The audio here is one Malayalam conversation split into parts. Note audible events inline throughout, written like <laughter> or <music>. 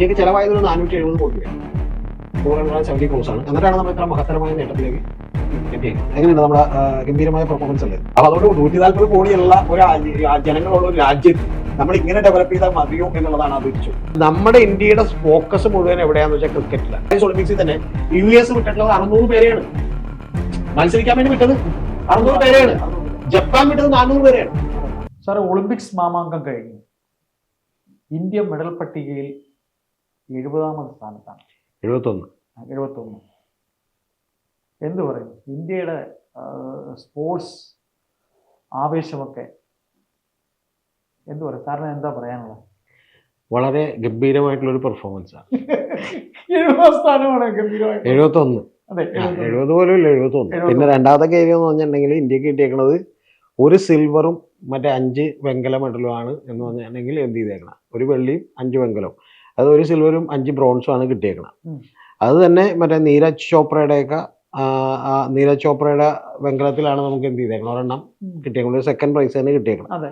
ഇന്ത്യയ്ക്ക് ചെലവായത് ഒരു നാനൂറ്റി എഴുപത് കോടി രൂപ. ഫോർ ഹൺഡ്രഡ് സെവന്റി ക്രോസ് ആണ് എന്നിട്ടാണ് നമ്മൾ ഇത്ര മഹത്തരമായ നേട്ടത്തിലേക്ക് എങ്ങനെയുണ്ട് നമ്മുടെ ഗംഭീരമായ പെർഫോമൻസ് അല്ലേ? അപ്പൊ അതുകൊണ്ട് നൂറ്റി നാൽപ്പത് കോടിയുള്ള ഒരു ജനങ്ങളുള്ള ഒരു രാജ്യത്ത് നമ്മൾ ഇങ്ങനെ ഡെവലപ്പ് ചെയ്താൽ മതിയോ എന്നുള്ളതാണ് ആലോചിച്ചു നമ്മുടെ ഇന്ത്യയുടെ ഫോക്കസ് മുഴുവൻ എവിടെയാന്ന് വെച്ചാൽ ക്രിക്കറ്റിലാണ് ഒളിമ്പിക്സിൽ തന്നെ യു എസ് വിട്ടിട്ടുള്ളത് അറുന്നൂറ് പേരെയാണ്. മത്സരിക്കാൻ വേണ്ടി വിട്ടത് അറുന്നൂറ് പേരെയാണ്. ജപ്പാൻ വിട്ടത് നാനൂറ് പേരെയാണ്. സാർ ഒളിമ്പിക്സ് മാമാങ്കം കഴിഞ്ഞു. ഇന്ത്യ മെഡൽ പട്ടികയിൽ എഴുപതാമത് സ്ഥാനത്താണ്. എഴുപത്തൊന്ന്. എഴുപത്തൊന്ന്. എന്ത് പറയും? ഇന്ത്യയുടെ സ്പോർട്സ് ആവേശമൊക്കെ എന്ത് പറയും? സാറിന് എന്താ പറയാനുള്ളത്? വളരെ ഗംഭീരമായിട്ടുള്ള ഒരു പെർഫോമൻസ് ആണ്. <laughs> എഴുപത് സ്ഥാനമാണ് ഗംഭീരമായിട്ട് എഴുപത്തൊന്ന്. എഴുപത് പോലും ഇല്ല എഴുപത്തൊന്ന്. പിന്നെ രണ്ടാമത്തെ കാര്യം എന്ന് പറഞ്ഞിട്ടുണ്ടെങ്കിൽ ഇന്ത്യയ്ക്ക് കിട്ടിയേക്കണത് ഒരു സിൽവറും മറ്റേ അഞ്ച് വെങ്കല മെഡലും ആണ് എന്ന് പറഞ്ഞിട്ടുണ്ടെങ്കിൽ എന്ത് ചെയ്തേക്കണം? ഒരു വെള്ളിയും അഞ്ച് വെങ്കലവും. അത് ഒരു സിൽവറും അഞ്ച് ബ്രോൺസും ആണ് കിട്ടിയേക്കണം. അത് തന്നെ മറ്റേ നീരജ് ചോപ്രയുടെയൊക്കെ നീരജ് ചോപ്രയുടെ വെങ്കലത്തിലാണ് നമുക്ക് എന്ത് ചെയ്തേക്കണം ഒരെണ്ണം. കിട്ടിയേക്കണം ഒരു സെക്കൻഡ് പ്രൈസ് തന്നെ കിട്ടിയേക്കണം അതെ.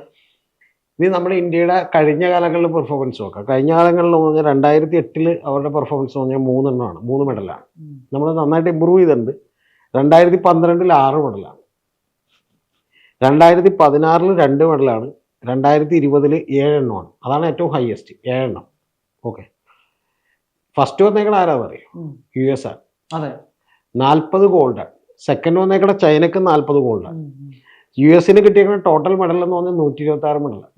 ഇനി നമ്മുടെ ഇന്ത്യയുടെ കഴിഞ്ഞ കാലങ്ങളിലെ പെർഫോമൻസ് നോക്കാം. കഴിഞ്ഞ കാലങ്ങളിൽ എന്ന് പറഞ്ഞാൽ രണ്ടായിരത്തി എട്ടിൽ അവരുടെ പെർഫോമൻസ് എന്ന് പറഞ്ഞാൽ മൂന്നെണ്ണമാണ്. മൂന്ന് മെഡലാണ് നമ്മൾ നന്നായിട്ട് ഇമ്പ്രൂവ് ചെയ്തിട്ടുണ്ട്. രണ്ടായിരത്തി പന്ത്രണ്ടിൽ ആറ് മെഡലാണ് രണ്ടായിരത്തി പതിനാറിൽ രണ്ട് മെഡലാണ് രണ്ടായിരത്തി ഇരുപതിൽ ഏഴെണ്ണമാണ്. അതാണ് ഏറ്റവും ഹയസ്റ്റ് ഏഴെണ്ണം. ഓക്കെ ഫസ്റ്റ് വന്നേക്കണ ആരാന്ന് അറിയോ ഉം. യു എസ് ആണ് അതെ. നാൽപ്പത് ഗോൾഡാണ് സെക്കൻഡ് വന്നേക്കണ ചൈനക്ക് നാൽപ്പത് ഗോൾഡ് യു എസിന് കിട്ടിയേക്കണ ടോട്ടൽ മെഡൽ എന്ന് പറഞ്ഞാൽ നൂറ്റി ഇരുപത്തി ആറ് മെഡലാണ്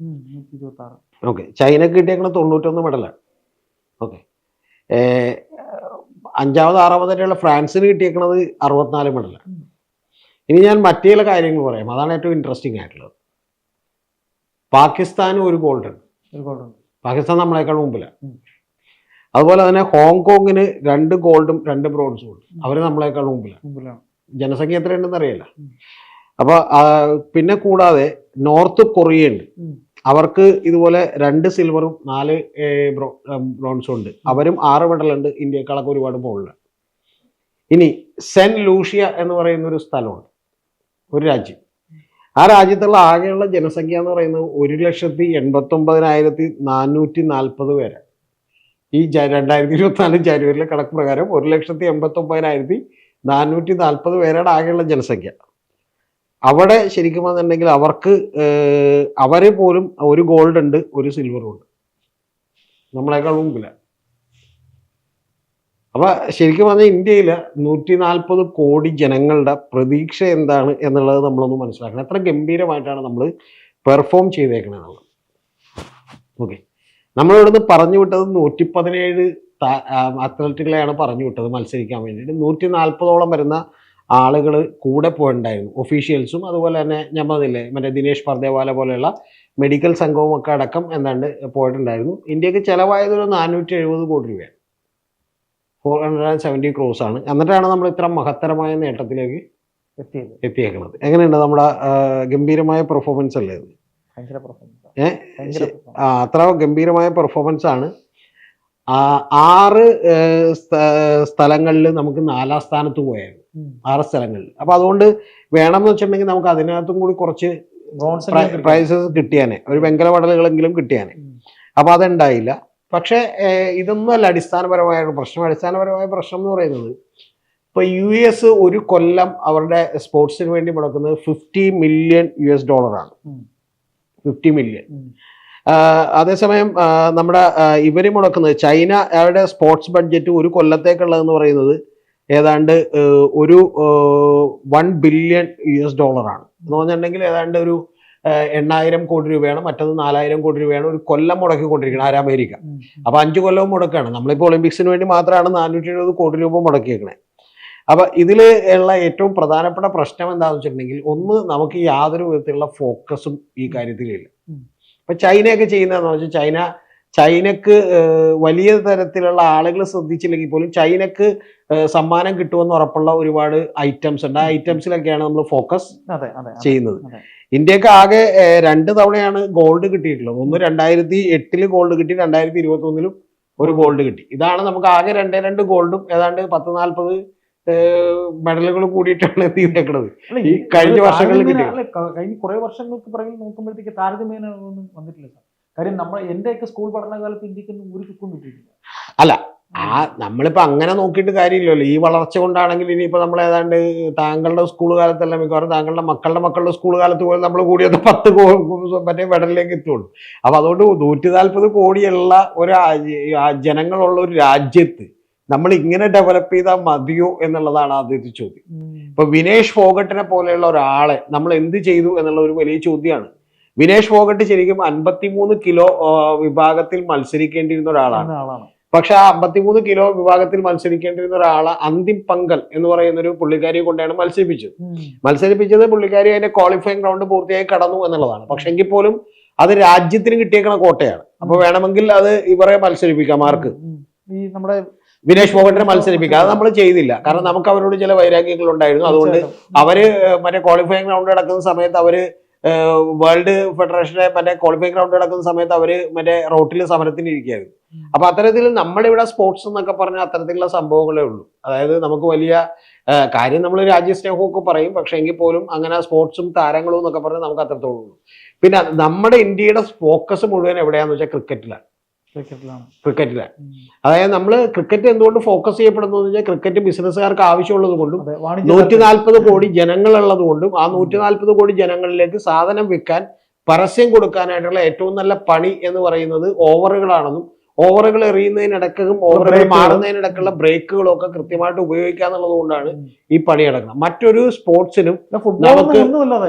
ആറ് ഓക്കെ ചൈനക്ക് കിട്ടിയേക്കണ തൊണ്ണൂറ്റൊന്ന് മെഡലാണ് ഓക്കെ അഞ്ചാമത് ആറാമതായിട്ടുള്ള ഫ്രാൻസിന് കിട്ടിയേക്കണത് അറുപത്തിനാല് മെഡലാണ്. ഇനി ഞാൻ മറ്റു ചില കാര്യങ്ങൾ പറയാം. അതാണ് ഏറ്റവും ഇൻട്രസ്റ്റിംഗ് ആയിട്ടുള്ളത്. പാകിസ്ഥാന് ഒരു ഗോൾഡ് ഉണ്ട്. ഒരു പാകിസ്ഥാൻ നമ്മളെക്കാൾ മുമ്പിലാണ് അതുപോലെ തന്നെ ഹോങ്കോങ്ങിന് രണ്ട് ഗോൾഡും രണ്ട് ബ്രോൺസും ഉണ്ട്. അവർ നമ്മളെക്കാൾ മുമ്പിലാണ് ജനസംഖ്യ എത്രയുണ്ടെന്ന് അറിയില്ല. അപ്പൊ പിന്നെ കൂടാതെ നോർത്ത് കൊറിയ ഉണ്ട് അവർക്ക് ഇതുപോലെ രണ്ട് സിൽവറും നാല് ബ്രോൺസും ഉണ്ട്. അവരും ആറ് മെഡലുണ്ട് ഇന്ത്യക്കാളൊക്കെ ഒരുപാട് മുകളിലാണ് ഇനി സെന്റ് ലൂഷ്യ എന്ന് പറയുന്ന ഒരു സ്ഥലമുണ്ട്. ഒരു രാജ്യം. ആ രാജ്യത്തുള്ള ആകെയുള്ള ജനസംഖ്യ എന്ന് പറയുന്നത് ഒരു ലക്ഷത്തി എൺപത്തി ഒമ്പതിനായിരത്തി നാനൂറ്റി നാൽപ്പത് പേര്. ഈ രണ്ടായിരത്തി ഇരുപത്തിനാല് ജനുവരിയിലെ കണക്ക് പ്രകാരം ഒരു ലക്ഷത്തി എൺപത്തി ഒമ്പതിനായിരത്തി നാനൂറ്റി നാൽപ്പത് പേരുടെ ആകെയുള്ള ജനസംഖ്യ. അവിടെ ശരിക്കും പറഞ്ഞിട്ടുണ്ടെങ്കിൽ അവർക്ക് അവരെ പോലും ഒരു ഗോൾഡ് ഉണ്ട് ഒരു സിൽവറും ഉണ്ട്. നമ്മളെക്കാൾ മുമ്പിലാണ് അപ്പൊ ശരിക്കും പറഞ്ഞാൽ ഇന്ത്യയിൽ നൂറ്റി നാൽപ്പത് കോടി ജനങ്ങളുടെ പ്രതീക്ഷ എന്താണ് എന്നുള്ളത് നമ്മളൊന്ന് മനസ്സിലാക്കണം. എത്ര ഗംഭീരമായിട്ടാണ് നമ്മൾ പെർഫോം ചെയ്തേക്കണത് ഓക്കെ. നമ്മളിവിടുന്ന് പറഞ്ഞു വിട്ടത് നൂറ്റി പതിനേഴ് അത്ലറ്റുകളെയാണ് പറഞ്ഞു വിട്ടത് മത്സരിക്കാൻ വേണ്ടിയിട്ട്. നൂറ്റി നാൽപ്പതോളം വരുന്ന ആളുകൾ കൂടെ പോയിണ്ടായിരുന്നു. ഒഫീഷ്യൽസും അതുപോലെ തന്നെ പറഞ്ഞില്ലേ മറ്റേ ദിനേഷ് പർദേവാല പോലെയുള്ള മെഡിക്കൽ സംഘവും ഒക്കെ അടക്കം എന്താണ്ട് പോയിട്ടുണ്ടായിരുന്നു. ഇന്ത്യയ്ക്ക് ചിലവായത് ഒരു നാനൂറ്റി എഴുപത് കോടി രൂപയാണ്. Four hundred and seventy crores ആണ് എന്നിട്ടാണ് നമ്മൾ ഇത്ര മഹത്തരമായ നേട്ടത്തിലേക്ക് എത്തിയത്. എത്തിയേക്കുന്നത്. എങ്ങനെയുണ്ട് നമ്മുടെ ഗംഭീരമായ പെർഫോമൻസ് അല്ലേ ഇത്? അത്ര ഗംഭീരമായ പെർഫോമൻസ് ആണ്. ആ, ആറ് സ്ഥലങ്ങളിൽ നമുക്ക് നാലാം സ്ഥാനത്ത് പോയായിരുന്നു. ആറ് സ്ഥലങ്ങളിൽ. അപ്പൊ അതുകൊണ്ട് വേണമെന്ന് വെച്ചിട്ടുണ്ടെങ്കിൽ നമുക്ക് അതിനകത്തും കൂടി കുറച്ച് പ്രൈസസ് കിട്ടിയാനെ. ഒരു വെങ്കല മെഡലുകളെങ്കിലും കിട്ടിയാനെ. അപ്പൊ അതുണ്ടായില്ല. പക്ഷെ ഇതൊന്നുമല്ല ഇതൊന്നും അല്ല അടിസ്ഥാനപരമായ പ്രശ്നം. അടിസ്ഥാനപരമായ പ്രശ്നം എന്ന് പറയുന്നത് ഇപ്പൊ യു എസ് ഒരു കൊല്ലം അവരുടെ സ്പോർട്സിന് വേണ്ടി മുടക്കുന്നത് ഫിഫ്റ്റി മില്യൺ യു എസ് ഡോളറാണ്. Fifty million. അതേസമയം നമ്മുടെ ഇവർ ഇവർ മുടക്കുന്നത് ചൈന അവരുടെ സ്പോർട്സ് ബഡ്ജറ്റ് ഒരു കൊല്ലത്തേക്കുള്ളതെന്ന് പറയുന്നത് ഏതാണ്ട് ഒരു വൺ ബില്യൺ യു എസ് ഡോളറാണ്. എന്ന് പറഞ്ഞിട്ടുണ്ടെങ്കിൽ ഏതാണ്ട് ഒരു എണ്ണായിരം കോടി രൂപയാണ് മറ്റത് നാലായിരം കോടി രൂപയാണ് ഒരു കൊല്ലം മുടക്കിക്കൊണ്ടിരിക്കുന്നത് ആര് അമേരിക്ക. അപ്പൊ അഞ്ചു കൊല്ലവും മുടക്കാണ് നമ്മളിപ്പോൾ ഒളിമ്പിക്സിന് വേണ്ടി മാത്രമാണ് നാനൂറ്റി എഴുപത് കോടി രൂപ മുടക്കിയേക്കണേ അപ്പൊ ഇതിൽ ഉള്ള ഏറ്റവും പ്രധാനപ്പെട്ട പ്രശ്നം എന്താണെന്ന് വെച്ചിട്ടുണ്ടെങ്കിൽ ഒന്ന് നമുക്ക് യാതൊരു വിധത്തിലുള്ള ഫോക്കസും ഈ കാര്യത്തിലില്ല. ഇപ്പൊ ചൈനയൊക്കെ ചെയ്യുന്നതെന്ന് വെച്ചാൽ ചൈന ചൈനക്ക് വലിയ തരത്തിലുള്ള ആളുകൾ ശ്രദ്ധിച്ചില്ലെങ്കിൽ പോലും ചൈനക്ക് സമ്മാനം കിട്ടുമെന്ന് ഉറപ്പുള്ള ഒരുപാട് ഐറ്റംസ് ഉണ്ട് ആ ഐറ്റംസിലൊക്കെയാണ് നമ്മൾ ഫോക്കസ്. ചെയ്യുന്നത്. ഇന്ത്യയ്ക്ക് ആകെ രണ്ട് തവണയാണ് ഗോൾഡ് കിട്ടിയിട്ടുള്ളത്. ഒന്ന് രണ്ടായിരത്തി എട്ടിൽ ഗോൾഡ് കിട്ടി രണ്ടായിരത്തി ഇരുപത്തി ഒന്നിലും ഒരു ഗോൾഡ് കിട്ടി. ഇതാണ് നമുക്ക് ആകെ രണ്ടേ രണ്ട് ഗോൾഡും ഏതാണ്ട് പത്ത് നാൽപ്പത് മെഡലുകൾ കൂടിയിട്ടാണ് എത്തിയിരിക്കുന്നത് ഈ കഴിഞ്ഞ വർഷങ്ങളിൽ കഴിഞ്ഞ കുറെ വർഷങ്ങൾക്ക് പിറകിൽ നോക്കുമ്പോഴത്തേക്ക് താരതമ്യേന ഒന്നും വന്നിട്ടില്ല സാർ. കാര്യം നമ്മൾ എന്റെയൊക്കെ സ്കൂൾ പഠനകാലത്ത് ഇന്ത്യയ്ക്ക് ഒന്നും ഒരു കിട്ടിയിട്ടില്ല. അല്ല ആ നമ്മളിപ്പോ അങ്ങനെ നോക്കിയിട്ട് കാര്യമില്ലല്ലോ. ഈ വളർച്ച കൊണ്ടാണെങ്കിൽ ഇനിയിപ്പോ നമ്മൾ ഏതാണ്ട് താങ്കളുടെ സ്കൂൾ കാലത്തല്ല മിക്കവാറും താങ്കളുടെ മക്കളുടെ മക്കളുടെ സ്കൂൾ കാലത്ത് പോലും നമ്മൾ കൂടിയത് പത്ത് മറ്റേ മെഡലിലേക്ക് എത്തുള്ളൂ. അപ്പൊ അതുകൊണ്ട് നൂറ്റി നാൽപ്പത് കോടിയുള്ള ഒരു ജനങ്ങളുള്ള ഒരു രാജ്യത്ത് നമ്മൾ ഇങ്ങനെ ഡെവലപ്പ് ചെയ്താൽ മതിയോ എന്നുള്ളതാണ് ആദ്യത്തെ ചോദ്യം. ഇപ്പൊ വിനേഷ് ഫോഗട്ടിനെ പോലെയുള്ള ഒരാളെ നമ്മൾ എന്ത് ചെയ്തു എന്നുള്ള ഒരു വലിയ ചോദ്യമാണ്. വിനേഷ് ഫോഗട്ട് ശരിക്കും അൻപത്തിമൂന്ന് കിലോ വിഭാഗത്തിൽ മത്സരിക്കേണ്ടിയിരുന്ന ഒരാളാണ്. പക്ഷെ ആ അമ്പത്തിമൂന്ന് കിലോ വിഭാഗത്തിൽ മത്സരിക്കേണ്ടിരുന്ന ഒരാളെ അന്തിം പങ്കൽ എന്ന് പറയുന്ന ഒരു പുള്ളിക്കാരിയെ കൊണ്ടാണ് മത്സരിപ്പിച്ചത്. മത്സരിപ്പിച്ചത് പുള്ളിക്കാരി അതിന്റെ ക്വാളിഫയിങ് റൗണ്ട് പൂർത്തിയായി കടന്നു എന്നുള്ളതാണ്. പക്ഷെ എങ്കിൽ പോലും അത് രാജ്യത്തിന് കിട്ടിയേക്കണ കോട്ടയാണ്. അപ്പൊ വേണമെങ്കിൽ അത് ഇവരെ മത്സരിപ്പിക്കാം ആർക്ക് ഈ നമ്മുടെ വിനേഷ് ഫോഗട്ടിനെ മത്സരിപ്പിക്കാം. അത് നമ്മൾ ചെയ്തില്ല. കാരണം നമുക്ക് അവരോട് ചില വൈരാഗ്യങ്ങൾ ഉണ്ടായിരുന്നു. അതുകൊണ്ട്. അവർ മറ്റേ ക്വാളിഫയിങ് റൗണ്ട് നടക്കുന്ന സമയത്ത് അവർ വേൾഡ് ഫെഡറേഷനെ മറ്റേ ക്വാളിഫയിങ് റൗണ്ട് നടക്കുന്ന സമയത്ത് അവർ മറ്റേ റോട്ടിൽ സമരത്തിന് ഇരിക്കുകയായിരുന്നു. അപ്പൊ അത്തരത്തിൽ നമ്മുടെ ഇവിടെ സ്പോർട്സ് എന്നൊക്കെ പറഞ്ഞാൽ അത്തരത്തിലുള്ള സംഭവങ്ങളേ ഉള്ളൂ. അതായത് നമുക്ക് വലിയ കാര്യം നമ്മൾ രാജ്യസ്നേഹമൊക്കെ പറയും പക്ഷെ എങ്കിൽ പോലും അങ്ങനെ സ്പോർട്സും താരങ്ങളും എന്നൊക്കെ പറഞ്ഞാൽ നമുക്ക് അത്രത്തോളം ഉള്ളൂ. പിന്നെ നമ്മുടെ ഇന്ത്യയുടെ ഫോക്കസ് മുഴുവൻ എവിടെയാന്ന് വെച്ചാൽ ക്രിക്കറ്റിലാണ്. ക്രിക്കറ്റിലാണ്. ക്രിക്കറ്റിലാണ്. അതായത് നമ്മൾ ക്രിക്കറ്റ് എന്തുകൊണ്ട് ഫോക്കസ് ചെയ്യപ്പെടുന്നു എന്ന് വെച്ചാൽ ക്രിക്കറ്റ് ബിസിനസ്സുകാർക്ക് ആവശ്യമുള്ളത് കൊണ്ടും നൂറ്റി നാൽപ്പത് കോടി ജനങ്ങളുള്ളത് കൊണ്ടും ആ നൂറ്റി നാൽപ്പത് കോടി ജനങ്ങളിലേക്ക് സാധനം വിൽക്കാൻ പരസ്യം കൊടുക്കാനായിട്ടുള്ള ഏറ്റവും നല്ല പണി എന്ന് പറയുന്നത് ഓവറുകളാണെന്നും ഓവറുകൾ എറിയുന്നതിനിടക്കും ഓവറുകൾ. മാറുന്നതിനിടക്കുള്ള ബ്രേക്കുകളും ഒക്കെ കൃത്യമായിട്ട് ഉപയോഗിക്കുക എന്നുള്ളത് കൊണ്ടാണ് ഈ പണി നടക്കുന്നത്. മറ്റൊരു സ്പോർട്സിനും നമുക്ക്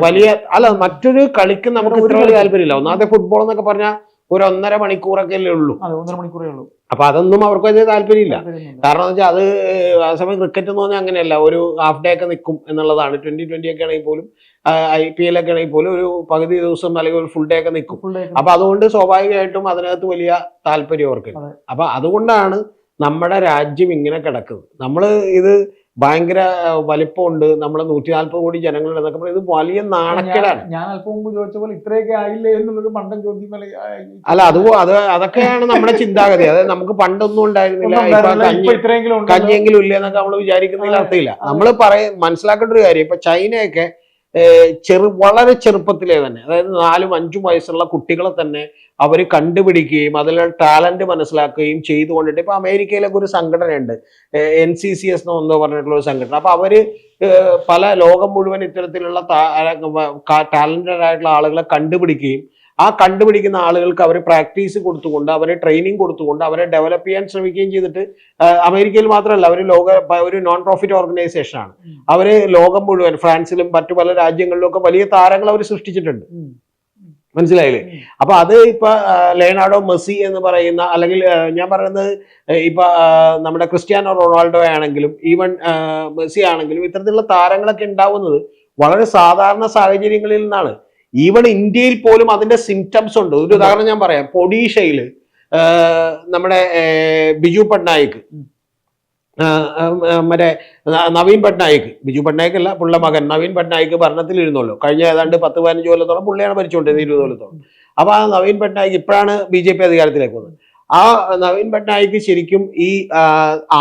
വലിയ അല്ല മറ്റൊരു കളിക്കും നമുക്ക് ഇത്ര വലിയ താല്പര്യമില്ല. ഒന്നാമത്തെ ഫുട്ബോൾ എന്നൊക്കെ പറഞ്ഞാൽ ഒരു ഒന്നര മണിക്കൂറൊക്കെ അല്ലേ ഉള്ളൂ. ഒന്നര മണിക്കൂറേ ഉള്ളൂ. അപ്പൊ അതൊന്നും അവർക്ക് വലിയ താല്പര്യമില്ല. കാരണം എന്ന് വെച്ചാൽ അത് ആ സമയം ക്രിക്കറ്റ് എന്ന് പറഞ്ഞാൽ അങ്ങനെയല്ല. ഒരു ഹാഫ് ഡേ ഒക്കെ നിൽക്കും എന്നുള്ളതാണ്. ട്വന്റി ട്വന്റി ഒക്കെ ആണെങ്കിൽ പോലും ഐ പി എൽ ഒക്കെ ആണെങ്കിൽ പോലും ഒരു പകുതി ദിവസം അല്ലെങ്കിൽ ഒരു ഫുൾ ഡേ ഒക്കെ നിൽക്കും. അപ്പൊ അതുകൊണ്ട് സ്വാഭാവികമായിട്ടും അതിനകത്ത് വലിയ താല്പര്യം അവർക്ക്. അപ്പൊ അതുകൊണ്ടാണ് നമ്മുടെ രാജ്യം ഇങ്ങനെ കിടക്കുന്നത്. നമ്മൾ ഇത് ഭയങ്കര വലിപ്പമുണ്ട്. നമ്മളെ നൂറ്റി നാല്പത് കോടി ജനങ്ങളുണ്ട് എന്നൊക്കെ പറയുന്നത് ഇത് വലിയ നാണക്കേടാണ്. ഞാൻ- അല്പം മുമ്പ് ചോദിച്ച പോലെ ഇത്രയൊക്കെ ആയില്ലേ എന്നുള്ളൊരു മണ്ടൻ ചോദ്യം അല്ലെ- അത് അത് അതൊക്കെയാണ് നമ്മുടെ ചിന്താഗതി. അതായത് നമുക്ക് പണ്ടൊന്നും ഉണ്ടായിരുന്നില്ല. കഞ്ഞിയെങ്കിലും ഇല്ല എന്നൊക്കെ നമ്മൾ വിചാരിക്കുന്നതിൽ അർത്ഥമില്ല. നമ്മൾ പറയ മനസ്സിലാക്കേണ്ട ഒരു കാര്യം ഇപ്പൊ ചൈനയൊക്കെ ചെറു വളരെ ചെറുപ്പത്തിലേ തന്നെ. അതായത് നാലും അഞ്ചും വയസ്സുള്ള കുട്ടികളെ തന്നെ അവർ കണ്ടുപിടിക്കുകയും അതിലുള്ള ടാലന്റ് മനസ്സിലാക്കുകയും ചെയ്തുകൊണ്ടിട്ട് ഇപ്പൊ അമേരിക്കയിലൊക്കെ ഒരു സംഘടനയുണ്ട്. എൻ സി സി എസ് എന്നോ പറഞ്ഞിട്ടുള്ള ഒരു സംഘടന. അപ്പൊ അവർ പല ലോകം മുഴുവൻ ഇത്തരത്തിലുള്ള ടാലന്റഡ് ആയിട്ടുള്ള ആളുകളെ കണ്ടുപിടിക്കുകയും ആ കണ്ടുപിടിക്കുന്ന ആളുകൾക്ക് അവർ പ്രാക്ടീസ് കൊടുത്തുകൊണ്ട് അവരെ ട്രെയിനിങ് കൊടുത്തുകൊണ്ട് അവരെ ഡെവലപ്പ് ചെയ്യാൻ ശ്രമിക്കുകയും ചെയ്തിട്ട് അമേരിക്കയിൽ മാത്രമല്ല അവർ ലോക ഒരു നോൺ പ്രോഫിറ്റ് ഓർഗനൈസേഷൻ ആണ് അവർ ലോകം മുഴുവൻ ഫ്രാൻസിലും മറ്റു പല രാജ്യങ്ങളിലും ഒക്കെ വലിയ താരങ്ങൾ അവർ സൃഷ്ടിച്ചിട്ടുണ്ട്. മനസ്സിലായില്ലേ? അപ്പൊ അത് ഇപ്പൊ ലേണാഡോ മെസ്സി എന്ന് പറയുന്ന അല്ലെങ്കിൽ ഞാൻ പറയുന്നത് ഇപ്പൊ നമ്മുടെ ക്രിസ്ത്യാനോ റൊണാൾഡോ ആണെങ്കിലും ഈവൻ മെസ്സി ആണെങ്കിലും ഇത്തരത്തിലുള്ള താരങ്ങളൊക്കെ ഉണ്ടാവുന്നത് വളരെ സാധാരണ സാഹചര്യങ്ങളിൽ നിന്നാണ്. ഈവൻ ഇന്ത്യയിൽ പോലും അതിന്റെ സിംറ്റംസ് ഉണ്ട്. ഒരു ഉദാഹരണം ഞാൻ പറയാം. ഒഡീഷയിൽ നമ്മുടെ ബിജു പട്നായിക് മറ്റേ നവീൻ പട്നായിക്. ബിജു പട്നായിക് അല്ല പുള്ള മകൻ. നവീൻ പട്നായിക് ഭരണത്തിൽ ഇരുന്നുള്ളൂ കഴിഞ്ഞ ഏതാണ്ട് പത്ത് പതിനഞ്ച് കൊല്ലത്തോളം പുള്ളിയാണ് ഭരിച്ചുകൊണ്ടിരുന്നത് ഇരുപത് കൊല്ലത്തോളം. അപ്പൊ ആ നവീൻ പട്നായിക് ഇപ്പോഴാണ് ബി ജെ പി അധികാരത്തിലേക്ക് വന്നത്. ആ നവീൻ പട്നായിക്ക് ശരിക്കും ഈ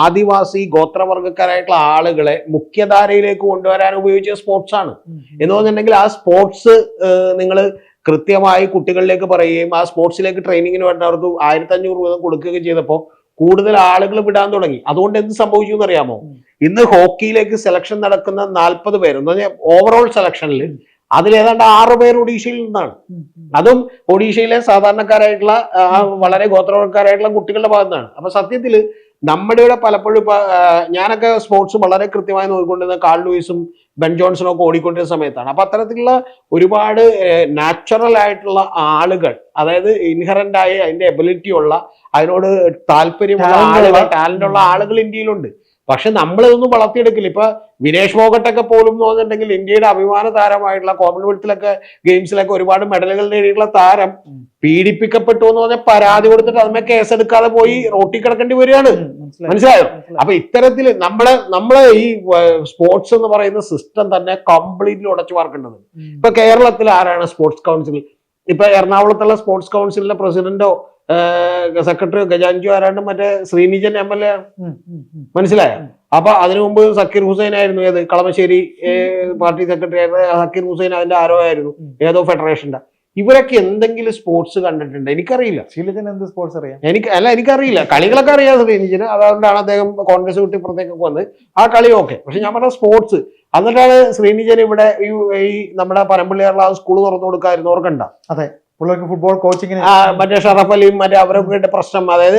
ആദിവാസി ഗോത്രവർഗക്കാരായിട്ടുള്ള ആളുകളെ മുഖ്യധാരയിലേക്ക് കൊണ്ടുവരാൻ ഉപയോഗിച്ച സ്പോർട്സ് ആണ്. എന്ന് പറഞ്ഞിട്ടുണ്ടെങ്കിൽ ആ സ്പോർട്സ് നിങ്ങൾ കൃത്യമായി കുട്ടികളിലേക്ക് പറയുകയും ആ സ്പോർട്സിലേക്ക് ട്രെയിനിങ്ങിന് വേണ്ടവർക്ക് ആയിരത്തി അഞ്ഞൂറ് രൂപ കൊടുക്കുകയും ചെയ്തപ്പോൾ കൂടുതൽ ആളുകൾ വിടാൻ തുടങ്ങി. അതുകൊണ്ട് എന്ത് സംഭവിച്ചു എന്നറിയാമോ. ഇന്ന് ഹോക്കിയിലേക്ക് സെലക്ഷൻ നടക്കുന്ന നാൽപ്പത് പേര് എന്ന് പറഞ്ഞാൽ ഓവറോൾ സെലക്ഷനിൽ അതിലേതാണ്ട് ആറ് പേർ ഒഡീഷയിൽ നിന്നാണ്. അതും ഒഡീഷയിലെ സാധാരണക്കാരായിട്ടുള്ള വളരെ ഗോത്രവർക്കാരായിട്ടുള്ള കുട്ടികളുടെ ഭാഗത്തു നിന്നാണ് അപ്പൊ സത്യത്തിൽ നമ്മുടെ ഇവിടെ പലപ്പോഴും ഇപ്പൊ ഞാനൊക്കെ സ്പോർട്സ് വളരെ കൃത്യമായി നോക്കിക്കൊണ്ടിരുന്ന കാൾ ലൂയിസും ബെൻ ജോൺസണും ഒക്കെ ഓടിക്കൊണ്ടിരുന്ന സമയത്താണ്. അപ്പൊ അത്തരത്തിലുള്ള ഒരുപാട് നാച്ചുറൽ ആയിട്ടുള്ള ആളുകൾ അതായത് ഇൻഹറന്റ് ആയി അതിന്റെ എബിലിറ്റി ഉള്ള അതിനോട് താല്പര്യമുള്ള ആളുകൾ ടാലന്റ് ഉള്ള ആളുകൾ ഇന്ത്യയിലുണ്ട്. പക്ഷെ നമ്മളിതൊന്നും വളർത്തിയെടുക്കില്ല. ഇപ്പൊ വിനേഷ് ഫോഗട്ടൊക്കെ പോലും എന്ന് പറഞ്ഞിട്ടുണ്ടെങ്കിൽ ഇന്ത്യയുടെ അഭിമാന താരമായിട്ടുള്ള കോമൺവെൽത്തിലൊക്കെ ഗെയിംസിലൊക്കെ ഒരുപാട് മെഡലുകൾ നേടിയിട്ടുള്ള താരം പീഡിപ്പിക്കപ്പെട്ടു എന്ന് പറഞ്ഞാൽ പരാതി കൊടുത്തിട്ട് കേസ് കേസെടുക്കാതെ പോയി റോട്ടി കിടക്കേണ്ടി വരികയാണ്. മനസ്സിലായോ. അപ്പൊ ഇത്തരത്തിൽ നമ്മളെ നമ്മളെ ഈ സ്പോർട്സ് എന്ന് പറയുന്ന സിസ്റ്റം തന്നെ കംപ്ലീറ്റ്ലി ഉടച്ചു പാർക്കേണ്ടത്. ഇപ്പൊ കേരളത്തിൽ ആരാണ് സ്പോർട്സ് കൗൺസിൽ? ഇപ്പൊ എറണാകുളത്തുള്ള സ്പോർട്സ് കൗൺസിലിന്റെ പ്രസിഡന്റോ സെക്രട്ടറിയോ ഖജാൻജിയോ ആരാണ്ട് മറ്റേ ശ്രീനിജൻ എം എൽ എ മനസ്സിലായ. അപ്പൊ അതിനു മുമ്പ് സക്കീർ ഹുസൈൻ ആയിരുന്നു ഏത്? കളമശ്ശേരി പാർട്ടി സെക്രട്ടറി ആയിരുന്നു സക്കീർ ഹുസൈൻ അതിന്റെ ആരോ ആയിരുന്നു. ഏതോ ഫെഡറേഷന്റെ. ഇവരൊക്കെ എന്തെങ്കിലും സ്പോർട്സ് കണ്ടിട്ടുണ്ട്. എനിക്കറിയില്ല. ശീലജൻ എന്ത് സ്പോർട്സ് അറിയാം? എനിക്ക് അല്ല എനിക്കറിയില്ല. കളികളൊക്കെ അറിയാം ശ്രീനിജിന്. അതുകൊണ്ടാണ് അദ്ദേഹം കോൺഗ്രസ് വിട്ട് ഇപ്പുറത്തേക്കൊക്കെ വന്ന് ആ കളിയൊക്കെ പക്ഷെ ഞാൻ പറഞ്ഞ സ്പോർട്സ്. എന്നിട്ടാണ് ശ്രീനിജൻ ഇവിടെ ഈ നമ്മുടെ പരമ്പള്ളിയാറുള്ള ആ സ്കൂൾ തുറന്നു കൊടുക്കായിരുന്നു ഓർക്കണ്ട? പിള്ളേർക്ക് ഫുട്ബോൾ കോച്ചിങ്ങിന് മറ്റേ ഷറഫ് അലിയും മറ്റേ അവരൊക്കെ പ്രശ്നം അതായത്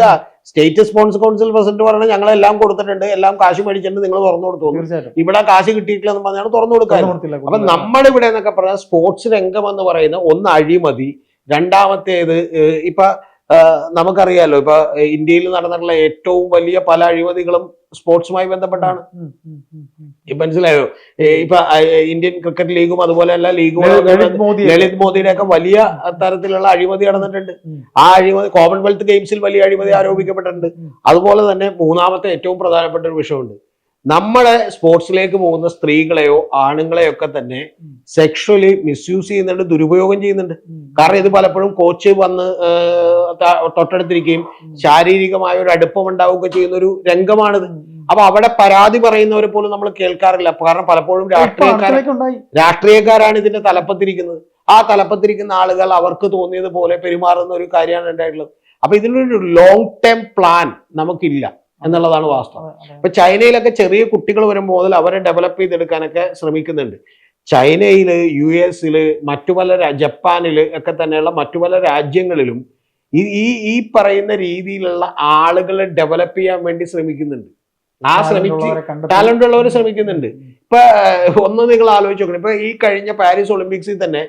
സ്റ്റേറ്റ് സ്പോർട്സ് കൗൺസിൽ പ്രസിഡന്റ് പറഞ്ഞാൽ ഞങ്ങൾ എല്ലാം കൊടുത്തിട്ടുണ്ട് എല്ലാം കാശ് മേടിച്ചിട്ടുണ്ട് നിങ്ങൾ തുറന്നു കൊടുത്തു. ഇവിടെ കാശ് കിട്ടിയിട്ടില്ല എന്ന് പറഞ്ഞാണ് തുറന്നു കൊടുക്കാൻ അപ്പൊ കൊടുത്തില്ല. നമ്മളിവിടെ എന്നൊക്കെ പറഞ്ഞാൽ സ്പോർട്സ് രംഗം എന്ന് പറയുന്ന ഒന്ന് അഴിമതി രണ്ടാമത്തേത് ഇപ്പൊ നമുക്കറിയാലോ ഇപ്പൊ ഇന്ത്യയിൽ നടന്നിട്ടുള്ള ഏറ്റവും വലിയ പല അഴിമതികളും സ്പോർട്സുമായി ബന്ധപ്പെട്ടാണ്. മനസ്സിലായോ? ഇപ്പൊ ഇന്ത്യൻ ക്രിക്കറ്റ് ലീഗും അതുപോലെ എല്ലാ ലീഗും ലളിത് മോദിയുടെ ഒക്കെ വലിയ തരത്തിലുള്ള അഴിമതി നടന്നിട്ടുണ്ട്. ആ അഴിമതി കോമൺവെൽത്ത് ഗെയിംസിൽ വലിയ അഴിമതി ആരോപിക്കപ്പെട്ടിട്ടുണ്ട്. അതുപോലെ തന്നെ മൂന്നാമത്തെ ഏറ്റവും പ്രധാനപ്പെട്ട ഒരു വിഷയമുണ്ട്. നമ്മളെ സ്പോർട്സിലേക്ക് പോകുന്ന സ്ത്രീകളെയോ ആണുങ്ങളെയോ ഒക്കെ തന്നെ. സെക്ഷലി മിസ്യൂസ് ചെയ്യുന്നുണ്ട് ദുരുപയോഗം ചെയ്യുന്നുണ്ട്. കാരണം ഇത് പലപ്പോഴും കോച്ച് വന്ന് തൊട്ടടുത്തിരിക്കുകയും ശാരീരികമായ ഒരു അടുപ്പം ഉണ്ടാവുകയൊക്കെ ചെയ്യുന്ന ഒരു രംഗമാണിത്. അപ്പൊ അവിടെ പരാതി പറയുന്നവരെ പോലും നമ്മൾ കേൾക്കാറില്ല. കാരണം പലപ്പോഴും രാഷ്ട്രീയക്കാരെ രാഷ്ട്രീയക്കാർ രാഷ്ട്രീയക്കാരാണ് ഇതിന്റെ തലപ്പത്തിരിക്കുന്നത്. ആ തലപ്പത്തിരിക്കുന്ന ആളുകൾ അവർക്ക് തോന്നിയത് പോലെ പെരുമാറുന്ന ഒരു കാര്യമാണ് ഉണ്ടായിട്ടുള്ളത്. അപ്പൊ ഇതിനൊരു ലോങ് ടേം പ്ലാൻ നമുക്കില്ല. എന്നുള്ളതാണ് വാസ്തവം. ഇപ്പൊ ചൈനയിലൊക്കെ ചെറിയ കുട്ടികൾ വരുമ്പോൾ മുതൽ അവരെ ഡെവലപ്പ് ചെയ്തെടുക്കാനൊക്കെ ശ്രമിക്കുന്നുണ്ട്. ചൈനയിൽ യു എസിൽ മറ്റു പല ജപ്പാനിൽ ഒക്കെ തന്നെയുള്ള മറ്റു പല രാജ്യങ്ങളിലും ഈ ഈ ഈ പറയുന്ന രീതിയിലുള്ള ആളുകളെ ഡെവലപ്പ് ചെയ്യാൻ വേണ്ടി ശ്രമിക്കുന്നുണ്ട്. ആ ശ്രമിച്ച് ടാലന്റ് ഉള്ളവർ ശ്രമിക്കുന്നുണ്ട്. ഇപ്പൊ ഒന്ന് നിങ്ങൾ ആലോചിച്ച് നോക്കണം. ഇപ്പൊ ഈ കഴിഞ്ഞ പാരീസ് ഒളിമ്പിക്സിൽ തന്നെ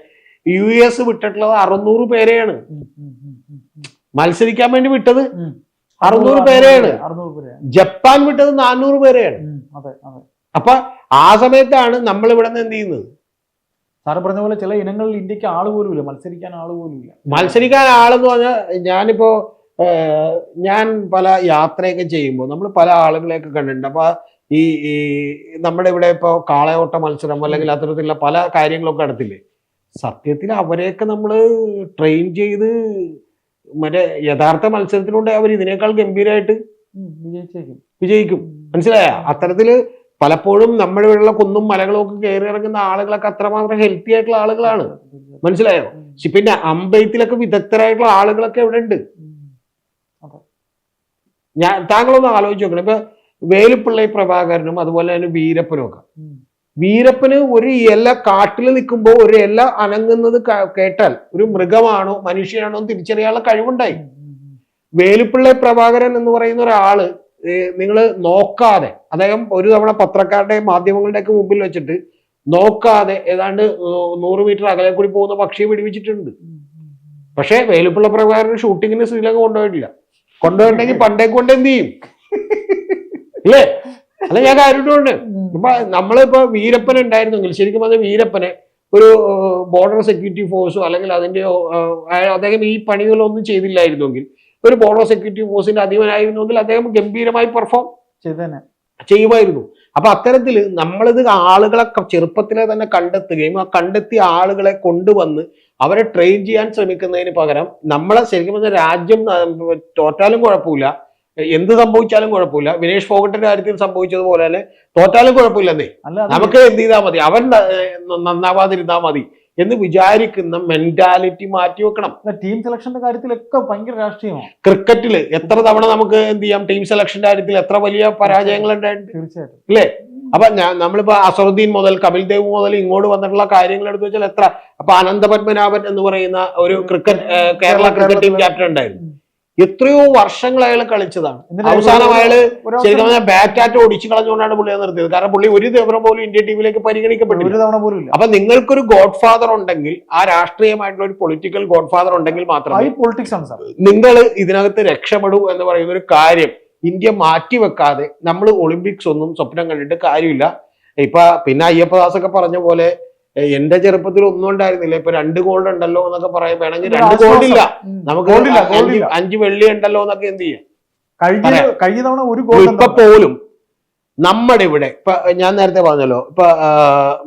യു എസ് വിട്ടിട്ടുള്ളത് അറുന്നൂറ് പേരെയാണ്. മത്സരിക്കാൻ വേണ്ടി വിട്ടത്. അറുന്നൂറ് പേരെയാണ്. ജപ്പാൻ വിട്ടത് നാനൂറ് പേരെയാണ്. അപ്പൊ ആ സമയത്താണ് നമ്മൾ ഇവിടെ നിന്ന് എന്ത് ചെയ്യുന്നത്? സാറ് പറഞ്ഞ പോലെ ചില ഇനങ്ങളിൽ ഇന്ത്യയ്ക്ക് ആൾ പോലും ഇല്ല മത്സരിക്കാൻ ആൾ പോലും ഇല്ല മത്സരിക്കാൻ ആളെന്ന് പറഞ്ഞാൽ ഞാനിപ്പോ ഞാൻ പല യാത്രയൊക്കെ ചെയ്യുമ്പോൾ നമ്മൾ പല ആളുകളെയൊക്കെ കണ്ടിട്ടുണ്ട്. അപ്പൊ ഈ ഈ നമ്മുടെ ഇവിടെ ഇപ്പോ കാളയോട്ട മത്സരം അല്ലെങ്കിൽ അത്തരത്തിലുള്ള പല കാര്യങ്ങളൊക്കെ നടത്തില്ലേ? സത്യത്തിൽ അവരെയൊക്കെ നമ്മൾ ട്രെയിൻ ചെയ്ത് മറ്റേ യഥാർത്ഥ മത്സരത്തിലൂടെ അവർ ഇതിനേക്കാൾ ഗംഭീരമായിട്ട് വിജയിക്കും. മനസ്സിലായ? അത്തരത്തിൽ പലപ്പോഴും നമ്മുടെ ഇവിടെയുള്ള കുന്നും മലകളും ഒക്കെ കയറി ഇറങ്ങുന്ന ആളുകളൊക്കെ അത്രമാത്രം ഹെൽത്തി ആയിട്ടുള്ള ആളുകളാണ്. മനസ്സിലായോ? പക്ഷെ പിന്നെ അമ്പയത്തിലൊക്കെ വിദഗ്ധരായിട്ടുള്ള ആളുകളൊക്കെ ഇവിടെ ഉണ്ട്. ഞാൻ താങ്കളൊന്ന് ആലോചിച്ച് നോക്കണം. ഇപ്പൊ വേലുപ്പിള്ളി പ്രഭാകരനും അതുപോലെ തന്നെ വീരപ്പനും ഒക്കെ. വീരപ്പന് ഒരു ഇല കാട്ടിൽ നിൽക്കുമ്പോൾ ഒരു ഇല അനങ്ങുന്നത് കേട്ടാൽ ഒരു മൃഗമാണോ മനുഷ്യനാണോ തിരിച്ചറിയാനുള്ള കഴിവുണ്ടായി. വേലുപ്പിള്ളി പ്രഭാകരൻ എന്ന് പറയുന്ന ഒരാൾ നിങ്ങൾ നോക്കാതെ അദ്ദേഹം ഒരു തവണ പത്രക്കാരുടെ മാധ്യമങ്ങളുടെയൊക്കെ മുമ്പിൽ വെച്ചിട്ട് നോക്കാതെ ഏതാണ്ട് നൂറ് മീറ്റർ അകലെ കൂടി പോകുന്ന പക്ഷിയെ പിടിപ്പിച്ചിട്ടുണ്ട്. പക്ഷേ വേലുപ്പിള്ള പ്രഭാകരൻ ഷൂട്ടിങ്ങിന് ശ്രീലങ്ക കൊണ്ടുപോയിട്ടില്ല കൊണ്ടുപോയിട്ടുണ്ടെങ്കിൽ പണ്ടേ കൊണ്ട് എന്ത് ചെയ്യും ഇല്ലേ അല്ല ഞാൻ കാര്യമുണ്ട് അപ്പൊ നമ്മളിപ്പോ വീരപ്പൻ ഉണ്ടായിരുന്നെങ്കിൽ ശരിക്കും അത് വീരപ്പനെ ഒരു ബോർഡർ സെക്യൂരിറ്റി ഫോഴ്സോ അല്ലെങ്കിൽ അതിന്റെ അദ്ദേഹം ഈ പണികളൊന്നും ചെയ്തില്ലായിരുന്നെങ്കിൽ ഒരു ബോർഡർ സെക്യൂരിറ്റി ഫോഴ്സിന്റെ അധീനനായിരുന്നെങ്കിൽ അദ്ദേഹം ഗംഭീരമായി പെർഫോം ചെയ്യുമായിരുന്നു. അപ്പൊ അത്തരത്തിൽ നമ്മളിത് ആളുകളെ ചെറുപ്പത്തിലെ തന്നെ കണ്ടെത്തുകയും ആ കണ്ടെത്തിയ ആളുകളെ കൊണ്ടുവന്ന് അവരെ ട്രെയിൻ ചെയ്യാൻ ശ്രമിക്കുന്നതിന് പകരം നമ്മളെ ശരിക്കും പറഞ്ഞാൽ രാജ്യം തോറ്റാലും കുഴപ്പമില്ല. എന്ത് സംഭവിച്ചാലും കുഴപ്പമില്ല. വിനേഷ് ഫോഗട്ടിന്റെ കാര്യത്തിൽ സംഭവിച്ചതുപോലെ തന്നെ തോറ്റാലും കുഴപ്പമില്ലെന്നേ. നമുക്ക് എന്ത് ചെയ്താൽ മതി? അവൻ നന്നാവാതിരുന്നാൽ നന്നാവാതിരുന്നാ മതി എന്ന് വിചാരിക്കുന്ന മെന്റാലിറ്റി മാറ്റി വെക്കണം. ടീം സെലക്ഷന്റെ കാര്യത്തിലൊക്കെ ഭയങ്കര രാഷ്ട്രീയമാണ്. ക്രിക്കറ്റിൽ എത്ര തവണ നമുക്ക് എന്ത് ചെയ്യാം? ടീം സെലക്ഷന്റെ കാര്യത്തിൽ എത്ര വലിയ പരാജയങ്ങൾ ഉണ്ടായിട്ടുണ്ട്? തീർച്ചയായിട്ടും. അല്ലേ? അപ്പൊ ഞാൻ നമ്മളിപ്പോ അസറുദ്ദീൻ മുതൽ കപിൽ ദേവ് മുതൽ ഇങ്ങോട്ട് വന്നിട്ടുള്ള കാര്യങ്ങൾ എടുത്തു വെച്ചാൽ എത്ര? അപ്പൊ അനന്ത പത്മനാഭൻ എന്ന് പറയുന്ന ഒരു cricket Kerala cricket team captain ഉണ്ടായിരുന്നു. എത്രയോ വർഷങ്ങൾ അയാൾ കളിച്ചതാണ്. അവസാനം അയാൾ ശരിക്കും പറഞ്ഞാൽ ബാറ്റാറ്റ് ഒടിച്ചു കളഞ്ഞുകൊണ്ടാണ് പുള്ളിയെ നിർത്തിയത്. കാരണം പുള്ളി ഒരു ദിവസം പോലും ഇന്ത്യ ടീമിലേക്ക് പരിഗണിക്കപ്പെട്ടു ഒരു തവണ പോലും അപ്പൊ നിങ്ങൾക്കൊരു ഗോഡ് ഫാദർ ഉണ്ടെങ്കിൽ ആ രാഷ്ട്രീയമായിട്ടുള്ള ഒരു പൊളിറ്റിക്കൽ ഗോഡ് ഫാദർ ഉണ്ടെങ്കിൽ മാത്രമേ പൊളിറ്റിക്സ് ആണ് നിങ്ങൾ ഇതിനകത്ത് രക്ഷപ്പെടൂ എന്ന് പറയുന്ന ഒരു കാര്യം ഇന്ത്യ മാറ്റിവെക്കാതെ നമ്മൾ ഒളിമ്പിക്സ് ഒന്നും സ്വപ്നം കണ്ടിട്ട് കാര്യമില്ല. ഇപ്പൊ പിന്നെ അയ്യപ്പദാസ് ഒക്കെ പറഞ്ഞ പോലെ "ഏ, എന്റെ ചെറുപ്പത്തിൽ ഒന്നും ഉണ്ടായിരുന്നില്ല. ഇപ്പൊ രണ്ട് ഗോൾഡ് ഉണ്ടല്ലോ എന്നൊക്കെ പറയാൻ വേണമെങ്കിൽ രണ്ട് ഗോൾഡ് ഇല്ല. നമുക്ക് അഞ്ച്. വെള്ളി ഉണ്ടല്ലോ എന്നൊക്കെ എന്ത് ചെയ്യാം? കഴിഞ്ഞ തവണ ഒരു ഗോൾ ഇപ്പൊ പോലും നമ്മുടെ ഇവിടെ ഇപ്പൊ ഞാൻ നേരത്തെ പറഞ്ഞല്ലോ ഇപ്പൊ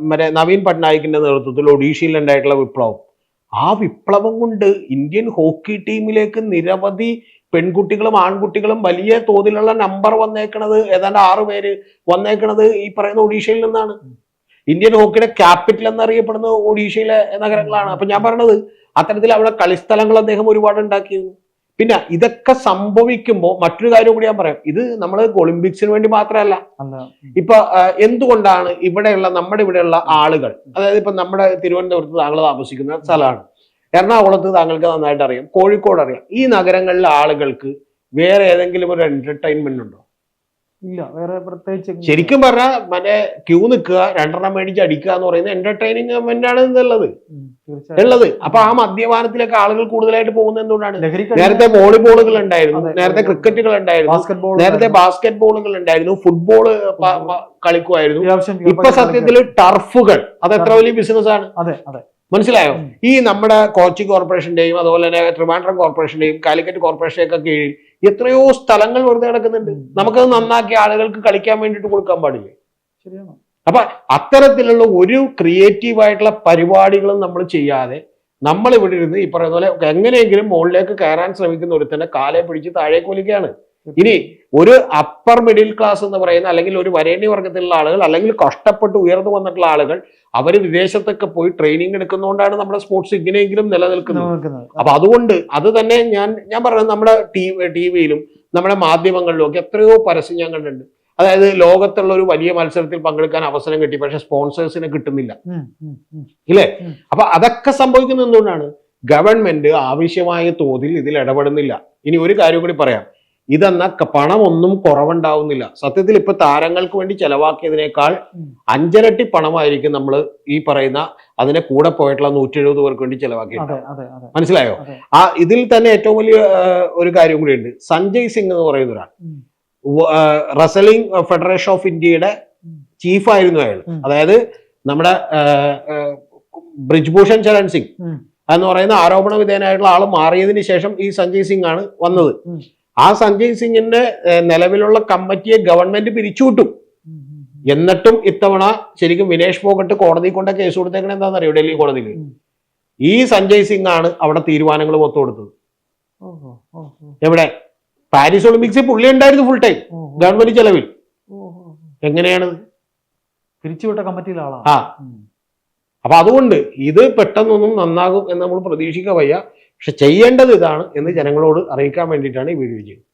മറ്റേ നവീൻ പട്നായിക്കിന്റെ നേതൃത്വത്തിൽ ഒഡീഷയിൽ ഉണ്ടായിട്ടുള്ള വിപ്ലവം. ആ വിപ്ലവം കൊണ്ട് ഇന്ത്യൻ ഹോക്കി ടീമിലേക്ക് നിരവധി പെൺകുട്ടികളും ആൺകുട്ടികളും വലിയ തോതിലുള്ള നമ്പർ വന്നേക്കണത് ഏതാണ്ട് ആറ് പേര് വന്നേക്കണത് ഈ പറയുന്ന ഒഡീഷയിൽ നിന്നാണ്. ഇന്ത്യൻ ഹോക്കിയുടെ ക്യാപിറ്റൽ എന്നറിയപ്പെടുന്നത് ഒഡീഷയിലെ നഗരങ്ങളാണ്. അപ്പൊ ഞാൻ പറഞ്ഞത് അത്തരത്തിൽ അവിടെ കളിസ്ഥലങ്ങൾ അദ്ദേഹം ഒരുപാട് ഉണ്ടാക്കിയിരുന്നു. പിന്നെ ഇതൊക്കെ സംഭവിക്കുമ്പോൾ മറ്റൊരു കാര്യം കൂടി ഞാൻ പറയാം. ഇത് നമ്മൾ ഒളിമ്പിക്സിന് വേണ്ടി മാത്രമല്ല. ഇപ്പൊ എന്തുകൊണ്ടാണ് ഇവിടെയുള്ള നമ്മുടെ ഇവിടെയുള്ള ആളുകൾ അതായത് ഇപ്പൊ നമ്മുടെ തിരുവനന്തപുരത്ത് താങ്കൾ താമസിക്കുന്ന സ്ഥലമാണ്. എറണാകുളത്ത് താങ്കൾക്ക് നന്നായിട്ട് അറിയാം. കോഴിക്കോട് അറിയാം. ഈ നഗരങ്ങളിലെ ആളുകൾക്ക് വേറെ ഏതെങ്കിലും ഒരു എന്റർടൈൻമെന്റ് ഉണ്ടോ? ഇല്ല വേറെ പ്രത്യേകിച്ച് ശരിക്കും പറഞ്ഞാൽ മറ്റേ ക്യൂ നിൽക്കുക രണ്ടെണ്ണം മേടിച്ച് അടിക്കുക എന്ന് പറയുന്നത് എന്റർടൈനിങ് ആണ് ഇന്നുള്ളത് ഉള്ളത്. അപ്പൊ ആ മദ്യപാനത്തിലേക്ക് ആളുകൾ കൂടുതലായിട്ട് പോകുന്നത് എന്തുകൊണ്ടാണ്? നേരത്തെ വോളിബോളുകൾ ഉണ്ടായിരുന്നു നേരത്തെ ക്രിക്കറ്റുകൾ ഉണ്ടായിരുന്നു നേരത്തെ ബാസ്കറ്റ് ബോളുകൾ ഉണ്ടായിരുന്നു ഫുട്ബോൾ കളിക്കുമായിരുന്നു. ഇപ്പൊ സത്യത്തിൽ ടർഫുകൾ അത് എത്ര വലിയ ബിസിനസ് ആണ്? അതെ അതെ. മനസ്സിലായോ? ഈ നമ്മുടെ കോച്ചി കോർപ്പറേഷന്റെയും അതുപോലെ തന്നെ ട്രിവാൻഡ്രം കോർപ്പറേഷന്റെയും കാലിക്കറ്റ് കോർപ്പറേഷന്റെ ഒക്കെ കീഴിൽ എത്രയോ സ്ഥലങ്ങൾ വെറുതെ കിടക്കുന്നുണ്ട്. നമുക്കത് നന്നാക്കി ആളുകൾക്ക് കളിക്കാൻ വേണ്ടിട്ട് കൊടുക്കാൻ പാടില്ലേ? ശരിയാണ്. അപ്പൊ അത്തരത്തിലുള്ള ഒരു ക്രിയേറ്റീവ് ആയിട്ടുള്ള പരിപാടികളും നമ്മൾ ചെയ്യാതെ നമ്മൾ ഇവിടെ ഇരുന്ന് ഈ പറയുന്ന പോലെ എങ്ങനെയെങ്കിലും മുകളിലേക്ക് കയറാൻ ശ്രമിക്കുന്ന ഒരുത്തന്നെ കാലെ പിടിച്ച് താഴേക്ക് വലിക്കുകയാണ്. ഇനി ഒരു അപ്പർ മിഡിൽ ക്ലാസ് എന്ന് പറയുന്ന അല്ലെങ്കിൽ ഒരു വരേണ്യ വർഗത്തിലുള്ള ആളുകൾ അല്ലെങ്കിൽ കഷ്ടപ്പെട്ട് ഉയർന്നു വന്നിട്ടുള്ള ആളുകൾ അവർ വിദേശത്തൊക്കെ പോയി ട്രെയിനിങ് എടുക്കുന്നതുകൊണ്ടാണ് നമ്മുടെ സ്പോർട്സ് ഇങ്ങനെയെങ്കിലും നിലനിൽക്കുന്നത്. അപ്പൊ അതുകൊണ്ട് അത് തന്നെ ഞാൻ ഞാൻ പറഞ്ഞത് നമ്മുടെ ടി വിയിലും നമ്മുടെ മാധ്യമങ്ങളിലും ഒക്കെ എത്രയോ പരസ്യം ഞാൻ കണ്ടിട്ടുണ്ട്. അതായത് ലോകത്തുള്ള ഒരു വലിയ മത്സരത്തിൽ പങ്കെടുക്കാൻ അവസരം കിട്ടി പക്ഷെ സ്പോൺസേഴ്സിനെ കിട്ടുന്നില്ല. ഇല്ലേ. അപ്പൊ അതൊക്കെ സംഭവിക്കുന്നത് എന്തുകൊണ്ടാണ്? ഗവൺമെന്റ് ആവശ്യമായ തോതിൽ ഇതിൽ ഇടപെടുന്നില്ല. ഇനി ഒരു കാര്യം കൂടി പറയാം. ഇതെന്ന പണമൊന്നും കുറവുണ്ടാവുന്നില്ല സത്യത്തിൽ ഇപ്പൊ താരങ്ങൾക്ക് വേണ്ടി ചെലവാക്കിയതിനേക്കാൾ. അഞ്ചരട്ടി പണമായിരിക്കും നമ്മൾ ഈ പറയുന്ന അതിനെ കൂടെ പോയിട്ടുള്ള നൂറ്റി എഴുപത് പേർക്ക് വേണ്ടി ചെലവാക്കിയിട്ടുണ്ട് മനസ്സിലായോ. ആ ഇതിൽ തന്നെ ഏറ്റവും വലിയ ഒരു കാര്യം കൂടി ഉണ്ട് സഞ്ജയ് സിംഗ് എന്ന് പറയുന്ന ഒരാൾ. റസലിംഗ് ഫെഡറേഷൻ ഓഫ് ഇന്ത്യയുടെ ചീഫ് ആയിരുന്നു അയാൾ. അതായത് നമ്മുടെ ബ്രിജ്ഭൂഷൺ ചരൺ സിംഗ്. എന്ന് പറയുന്ന ആരോപണ വിധേയനായിട്ടുള്ള ആൾ മാറിയതിന് ശേഷം ഈ സഞ്ജയ് സിംഗ് ആണ് വന്നത്. ആ സഞ്ജയ് സിംഗിന്റെ നിലവിലുള്ള കമ്മിറ്റിയെ ഗവൺമെന്റ് പിരിച്ചുവിട്ടു. എന്നിട്ടും ഇത്തവണ ശരിക്കും വിനേഷ് ഫോഗട്ട് കോടതി കൊണ്ട കേസ് കൊടുത്തേക്കണ എന്താണെന്നറിയോ? ഡൽഹി കോടതിയിൽ ഈ സഞ്ജയ് സിംഗ് ആണ് അവിടെ തീരുമാനങ്ങൾ ഒത്തു കൊടുത്തത്. എവിടെ? പാരീസ് ഒളിമ്പിക്സിൽ പുള്ളി ഉണ്ടായിരുന്നു ഫുൾ ടൈം ഗവൺമെന്റ് ചെലവിൽ. എങ്ങനെയാണ്? പിരിച്ചുവിട്ട കമ്മിറ്റിയിലെ ആളാണ് ആ. അപ്പൊ അതുകൊണ്ട് ഇത് പെട്ടെന്നൊന്നും നന്നാകും എന്ന് നമ്മൾ പ്രതീക്ഷിക്കാൻ വയ്യ. പക്ഷെ ചെയ്യേണ്ടത് ഇതാണ് എന്ന് ജനങ്ങളോട് അറിയിക്കാൻ വേണ്ടിയിട്ടാണ് ഈ വീഡിയോ ചെയ്യുന്നത്.